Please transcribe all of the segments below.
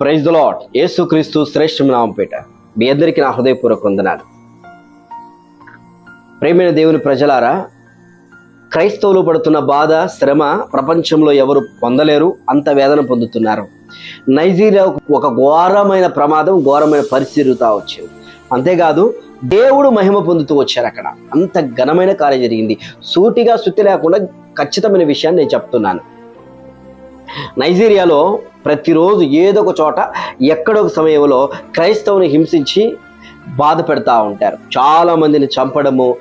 Praise the lot యేసుక్రీస్తు శ్రేష్ఠం నామపేట. మీ అందరికీ నా హృదయపూర్వక వందనాలు. ప్రేమైన దేవుని ప్రజలారా క్రైస్తవులు పడుతున్న బాధ శ్రమ ప్రపంచంలో ఎవరు పొందలేరు అంత వేదన పొందుతున్నారు. నైజీరియా ఒక ఘోరమైన ప్రమాదం ఘోరమైన పరిస్థితి వచ్చింది. అంతేకాదు దేవుడు మహిమ పొందుతూ వచ్చారు అక్కడ. అంత ఘనమైన కార్యం జరిగింది. సూటిగా శుద్ధి లేకుండా ఖచ్చితమైన విషయాన్ని నేను చెప్తున్నాను. నైజీరియాలో ప్రతిరోజు ఏదో ఒక చోట ఎక్కడొక సమయంలో క్రైస్తవుని హింసించి బాధ పెడతా ఉంటారు. చాలా మందిని చంపడము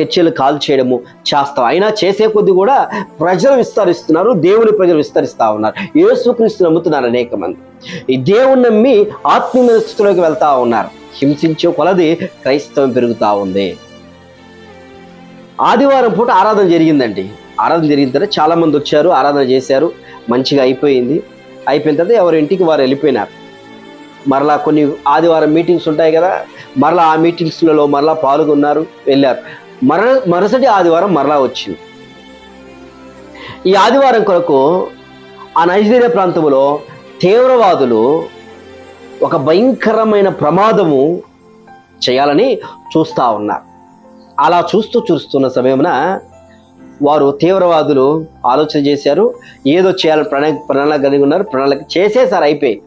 చర్చలు కాల్ చేయడము చేస్తాం. అయినా చేసే కొద్ది కూడా ప్రజలు విస్తరిస్తున్నారు దేవుని ప్రజలు విస్తరిస్తూ ఉన్నారు. యేసుక్రీస్తు నమ్ముతున్నారు అనేక మంది ఈ దేవుని నమ్మి ఆత్మీయ స్థితిలోకి వెళ్తా ఉన్నారు. హింసించే కొలది క్రైస్తవం పెరుగుతూ ఉంది. ఆదివారం పూట ఆరాధన జరిగిందండి. ఆరాధన జరిగిన తర్వాత చాలా మంది వచ్చారు ఆరాధన చేశారు మంచిగా అయిపోయింది. అయిపోయిన తర్వాత ఎవరి ఇంటికి వారు వెళ్ళిపోయినారు. మరలా కొన్ని ఆదివారం మీటింగ్స్ ఉంటాయి కదా మరలా ఆ మీటింగ్స్లలో మరలా పాల్గొన్నారు వెళ్ళారు. మర మరుసటి ఆదివారం మరలా వచ్చింది. ఈ ఆదివారం కొరకు ఆ నైజీరియా ప్రాంతంలో తీవ్రవాదులు ఒక భయంకరమైన ప్రమాదము చేయాలని చూస్తూ ఉన్నారు. అలా చూస్తూ చూస్తున్న సమయమున వారు తీవ్రవాదులు ఆలోచన చేశారు. ఏదో చేయాలని ప్రణాళిక ప్రణాళిక కలిగి ఉన్నారు. ప్రణాళిక చేసేసారు అయిపోయి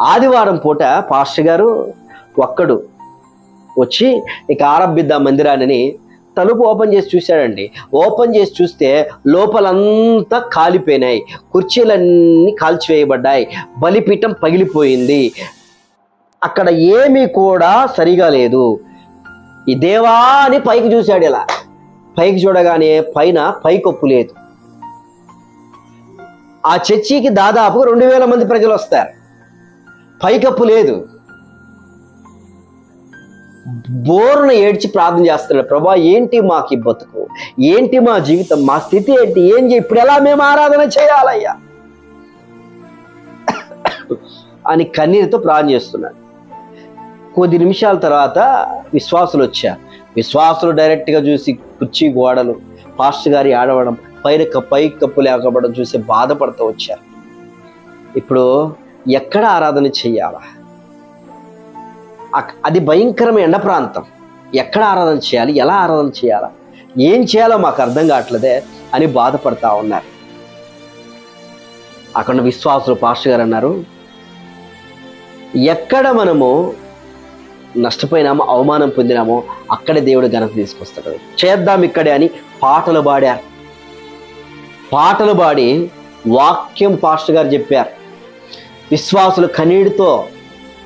ఆదివారం పూట పాస్టర్ గారు ఒక్కడు వచ్చి ఇక ఆరంభిద్దాం మందిరాన్ని తలుపు ఓపెన్ చేసి చూశాడండి. ఓపెన్ చేసి చూస్తే లోపలంతా కాలిపోయినాయి. కుర్చీలన్నీ కాల్చివేయబడ్డాయి. బలిపీఠం పగిలిపోయింది. అక్కడ ఏమీ కూడా సరిగా లేదు. ఈ దేవా అని పైకి చూశాడు ఇలా. పైకి చూడగానే పైన పైకప్పు లేదు. ఆ చర్చికి దాదాపు రెండు వేల మంది ప్రజలు వస్తారు. పైకప్పు లేదు. బోరున ఏడ్చి ప్రార్థన చేస్తున్నాడు. ప్రభా ఏంటి మాకు ఈ బతుకు? ఏంటి మా జీవితం? మా స్థితి ఏంటి? ఏం చే? ఇప్పుడు ఎలా మేము ఆరాధన చేయాలయ్యా? అని కన్నీరుతో ప్రార్థన చేస్తున్నాడు. కొద్ది నిమిషాల తర్వాత విశ్వాసులు వచ్చారు. విశ్వాసులు డైరెక్ట్గా చూసి కుర్చీ గోడలు పాస్టర్ గారి ఆడవడం పైన పై కప్పు లేకపోవడం చూసి బాధపడుతూ వచ్చారు. ఇప్పుడు ఎక్కడ ఆరాధన చెయ్యాలా అది భయంకరమైన ఎండ ప్రాంతం. ఎక్కడ ఆరాధన చేయాలి ఎలా ఆరాధన చేయాలా ఏం చేయాలో మాకు అర్థం కావట్లేదే అని బాధపడతా ఉన్నారు. అక్కడ ఉన్న విశ్వాసులు పాస్టర్ గారు అన్నారు ఎక్కడ మనము నష్టపోయినామో అవమానం పొందినామో అక్కడే దేవుడు ఘనత తీసుకొస్తాడు. చేద్దాం ఇక్కడే అని పాటలు పాడారు. పాటలు పాడి వాక్యం పాస్టర్ గారు చెప్పారు. విశ్వాసులు కన్నీటితో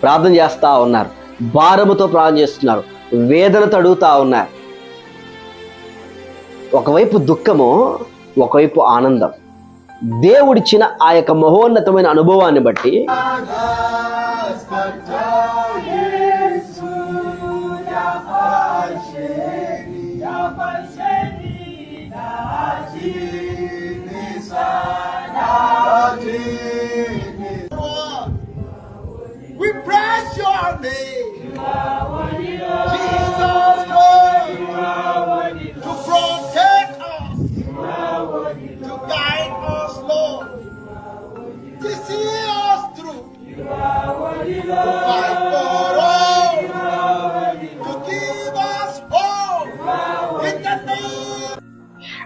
ప్రార్థన చేస్తూ ఉన్నారు. భారముతో ప్రార్థన చేస్తున్నారు. వేదన అడుగుతా ఉన్నారు ఒకవైపు దుఃఖము ఒకవైపు ఆనందం. దేవుడిచ్చిన ఆ యొక్క మహోన్నతమైన అనుభవాన్ని బట్టి Yeah.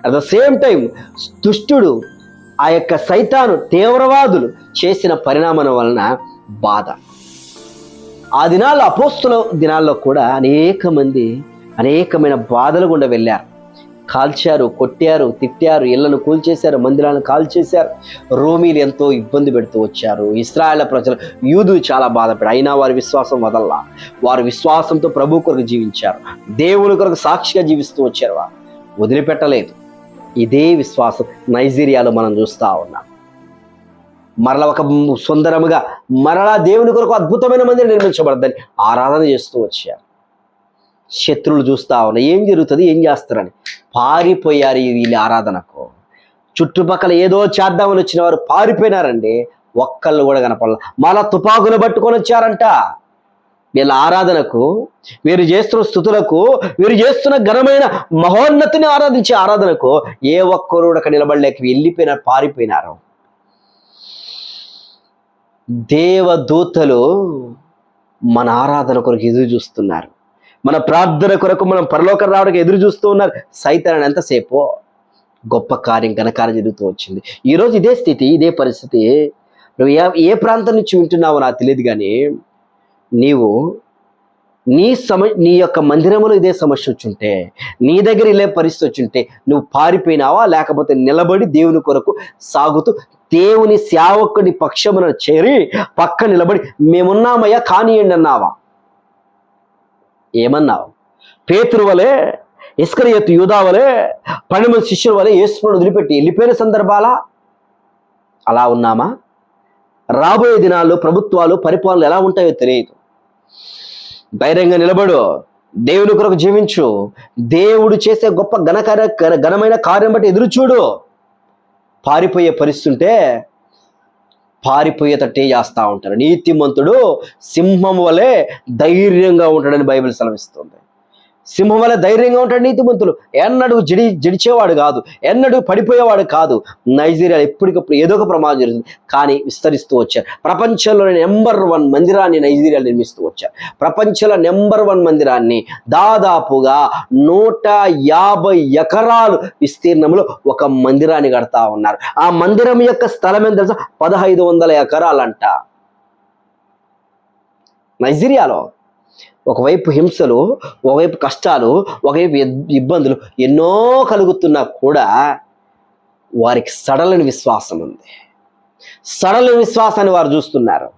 At the same time దుష్టుడు ఆ యొక్క సైతాను తీవ్రవాదులు చేసిన పరిణామం వలన బాధ. ఆ దినాల్లో అపోస్తుల దినాల్లో కూడా అనేక మంది అనేకమైన బాధలు గుండా వెళ్ళారు. కాల్చారు కొట్టారు తిట్టారు ఇళ్ళను కూల్చేశారు మందిరాలను కాల్చేశారు. రోమీలు ఎంతో ఇబ్బంది పెడుతూ వచ్చారు. ఇస్రాయల ప్రజలు యూదులు చాలా బాధపడి అయినా వారి విశ్వాసం వదల్లా. వారు విశ్వాసంతో ప్రభు కొరకు జీవించారు. దేవుని కొరకు సాక్షిగా జీవిస్తూ వచ్చారు వారు. వదిలిపెట్టలేదు. ఇదే విశ్వాసం నైజీరియాలో మనం చూస్తా ఉన్నాం. మరల ఒక సుందరముగా మరలా దేవుని కొరకు అద్భుతమైన మందిరం నిర్మించబడద్దని ఆరాధన చేస్తూ వచ్చారు. శత్రువులు చూస్తా ఉన్నారు ఏం జరుగుతుంది ఏం చేస్తారని పారిపోయారు వీళ్ళ ఆరాధనకు. చుట్టుపక్కల ఏదో చేద్దామని వచ్చిన వారు పారిపోయినారండి ఒక్కళ్ళు కూడా కనపడాల. మళ్ళా తుపాకులు పట్టుకొని వచ్చారంట. వీళ్ళ ఆరాధనకు వీరు చేస్తున్న స్థుతులకు వీరు చేస్తున్న ఘనమైన మహోన్నతిని ఆరాధించే ఆరాధనకు ఏ ఒక్కరు అక్కడ నిలబడలేక వెళ్ళిపోయినారు పారిపోయినారు. దేవదూతలు మన ఆరాధన కొరకు ఎదురు చూస్తున్నారు. మన ప్రార్థన కొరకు మనం పరలోకం రావడానికి ఎదురు చూస్తూ ఉన్నారు. సైతాన్ని ఎంతసేపు గొప్ప కార్యం ఘనకార్యం జరుగుతూ వచ్చింది. ఈరోజు ఇదే స్థితి ఇదే పరిస్థితి. నువ్వు ఏ ఏ ప్రాంతం నుంచి వింటున్నావో నాకు తెలియదు కానీ నీవు నీ సమ నీ యొక్క మందిరంలో ఇదే సమస్య వచ్చుంటే నీ దగ్గర ఇలే పరిస్థితి వచ్చుంటే నువ్వు పారిపోయినావా? లేకపోతే నిలబడి దేవుని కొరకు సాగుతూ దేవుని సేవకుని పక్షమున చేరి పక్క నిలబడి మేమున్నామయ్యా కానియండి అన్నావా? ఏమన్నావు? పేతురు వలె ఇస్కరియత్ యూదా వలె పన్నెండు మంది శిష్యుల వలె యేసును వదిలిపెట్టి వెళ్ళిపోయిన సందర్భాలా? అలా ఉన్నామా? రాబోయే దినాల్లో ప్రభుత్వాలు పరిపాలనలు ఎలా ఉంటాయో తెలియదు. ధైర్యంగా నిలబడు. దేవుని కొరకు జీవించు. దేవుడు చేసే గొప్ప ఘనకార్య ఘనమైన కార్యం బట్టి ఎదురు చూడు. పారిపోయే పరిస్థితుంటే పారిపోయేటట్టే చేస్తూ ఉంటారు నీతిమంతుడు సింహం వలె ధైర్యంగా ఉంటాడని బైబిల్ సెలవిస్తుంది. సింహం వల్ల ధైర్యంగా ఉంటాడు నీతిమంతులు. ఎన్నడూ జడి జడిచేవాడు కాదు. ఎన్నడూ పడిపోయేవాడు కాదు. నైజీరియా ఎప్పటికప్పుడు ఏదో ఒక ప్రమాదం జరుగుతుంది. కానీ విస్తరిస్తూ వచ్చారు ప్రపంచంలోని నెంబర్ వన్ మందిరాన్ని నైజీరియా నిర్మిస్తూ వచ్చారు ప్రపంచంలో నెంబర్ వన్ మందిరాన్ని దాదాపుగా నూట యాభై ఎకరాలు విస్తీర్ణంలో ఒక మందిరాన్ని కడతా ఉన్నారు. ఆ మందిరం యొక్క స్థలం ఎంత తెలుసా? పదహైదు వందల ఎకరాలంట. నైజీరియాలో ఒకవైపు హింసలు ఒకవైపు కష్టాలు ఒకవైపు ఇబ్బందులు ఎన్నో కలుగుతున్నా కూడా వారికి సడలని విశ్వాసం ఉంది. సడలని విశ్వాసాన్ని వారు చూస్తున్నారు.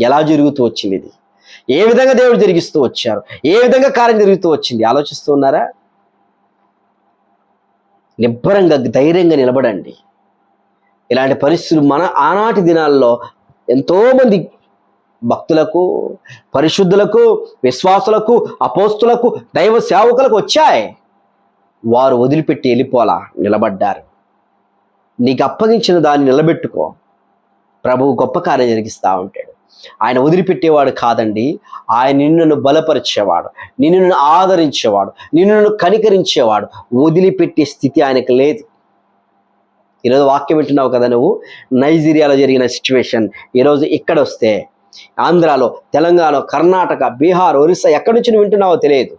ఎలా జరుగుతూ వచ్చింది ఇది? ఏ విధంగా దేవుడు జరిగిస్తూ వచ్చారు? ఏ విధంగా కార్యం జరుగుతూ వచ్చింది? ఆలోచిస్తూ ఉన్నారా? నిబ్బరంగా ధైర్యంగా నిలబడండి. ఇలాంటి పరిస్థితులు మన ఆనాటి దినాల్లో ఎంతోమంది భక్తులకు పరిశుద్ధులకు విశ్వాసులకు అపోస్తులకు దైవ సేవకులకు వచ్చాయి. వారు వదిలిపెట్టి వెళ్ళిపోలా నిలబడ్డారు. నీకు అప్పగించిన దాన్ని నిలబెట్టుకో. ప్రభువు గొప్ప కార్యం జరిగిస్తూ ఉంటాడు. ఆయన వదిలిపెట్టేవాడు కాదండి. ఆయన నిన్ను బలపరిచేవాడు. నిన్ను ఆదరించేవాడు. నిన్ను కనికరించేవాడు. వదిలిపెట్టే స్థితి ఆయనకు లేదు. ఈరోజు వాక్యం వింటున్నావు కదా నువ్వు? నైజీరియాలో జరిగిన సిచ్యువేషన్. ఈరోజు ఇక్కడ వస్తే ఆంధ్రాలో తెలంగాణ కర్ణాటక బీహార్ ఒరిస్సా ఎక్కడి నుంచి నువ్వు వింటున్నావో తెలియదు.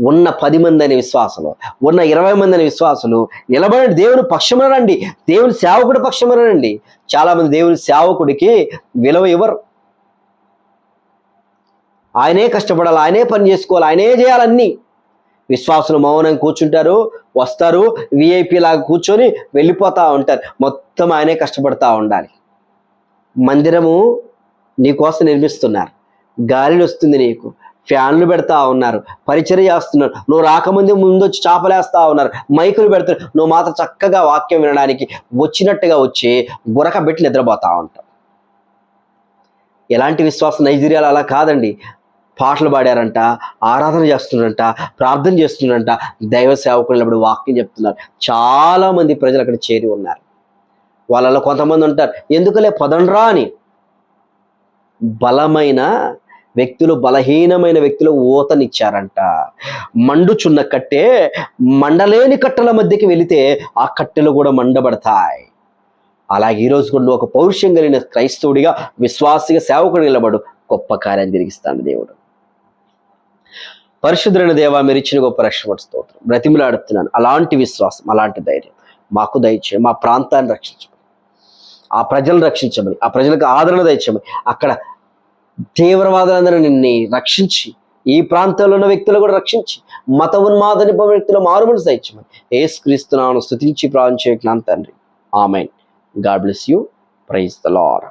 ఉన్న పది మంది అనే విశ్వాసులు ఉన్న ఇరవై మంది అనే విశ్వాసులు నిలబడి దేవుని పక్షమనండి దేవుని సేవకుడి పక్షమనండి చాలా మంది దేవుని సేవకుడికి విలువ ఇవ్వరు. ఆయనే కష్టపడాలి ఆయనే పని చేసుకోవాలి ఆయనే చేయాలన్నీ విశ్వాసులు మౌనం కూర్చుంటారు వస్తారు విఐపి లాగా కూర్చొని వెళ్ళిపోతా ఉంటారు. మొత్తం ఆయనే కష్టపడతా ఉండాలి. మందిరము నీకోసం నిర్మిస్తున్నారు. గాలిని వస్తుంది నీకు. ఫ్యాన్లు పెడతా ఉన్నారు. పరిచర్య చేస్తున్నారు. నువ్వు రాకముందే ముందు వచ్చి చాపలేస్తా ఉన్నారు. మైకులు పెడుతున్నారు. నువ్వు మాత్రం చక్కగా వాక్యం వినడానికి వచ్చినట్టుగా వచ్చి బురక పెట్టి నిద్రపోతా ఉంటావు. ఎలాంటి విశ్వాసం నైజీరియాలో అలా కాదండి. పాటలు పాడారంట ఆరాధన చేస్తున్నారంట ప్రార్థన చేస్తున్నారంట దైవ సేవకులు అప్పుడు వాక్యం చెప్తున్నారు. చాలామంది ప్రజలు అక్కడ చేరి ఉన్నారు. వాళ్ళలో కొంతమంది ఉంటారు. ఎందుకులే పదండ్రా అని. బలమైన వ్యక్తులు బలహీనమైన వ్యక్తులు ఊతనిచ్చారంట మండుచున్న కట్టె మండలేని కట్టెల మధ్యకి వెళితే ఆ కట్టెలు కూడా మండబడతాయి. అలాగే ఈరోజు కూడా నువ్వు ఒక పౌరుషం కలిగిన క్రైస్తవుడిగా విశ్వాసిగా సేవకుడు నిలబడు గొప్ప కార్యం జరిగిస్తాడు దేవుడు. పరిశుద్ధులైన దేవా మీరు ఇచ్చిన గొప్ప రక్షణ స్తోత్రం. బ్రతిమలాడుతున్నాను. అలాంటి విశ్వాసం అలాంటి ధైర్యం. మాకు దయచే మా ప్రాంతాన్ని రక్షించు. ఆ ప్రజలను రక్షించమని ఆ ప్రజలకు ఆదరణ దయచేయమని అక్కడ తీవ్రవాదులందరూ నిన్ను రక్షించి ఈ ప్రాంతంలో ఉన్న వ్యక్తులు కూడా రక్షించి మత ఉన్మాదని వ్యక్తులు మారుమని దయచేయమని ఏసుక్రీస్తున్నాను స్థుతించి ప్రార్థన చేయకున్నాను తండ్రి amen. God bless you. Praise the lord.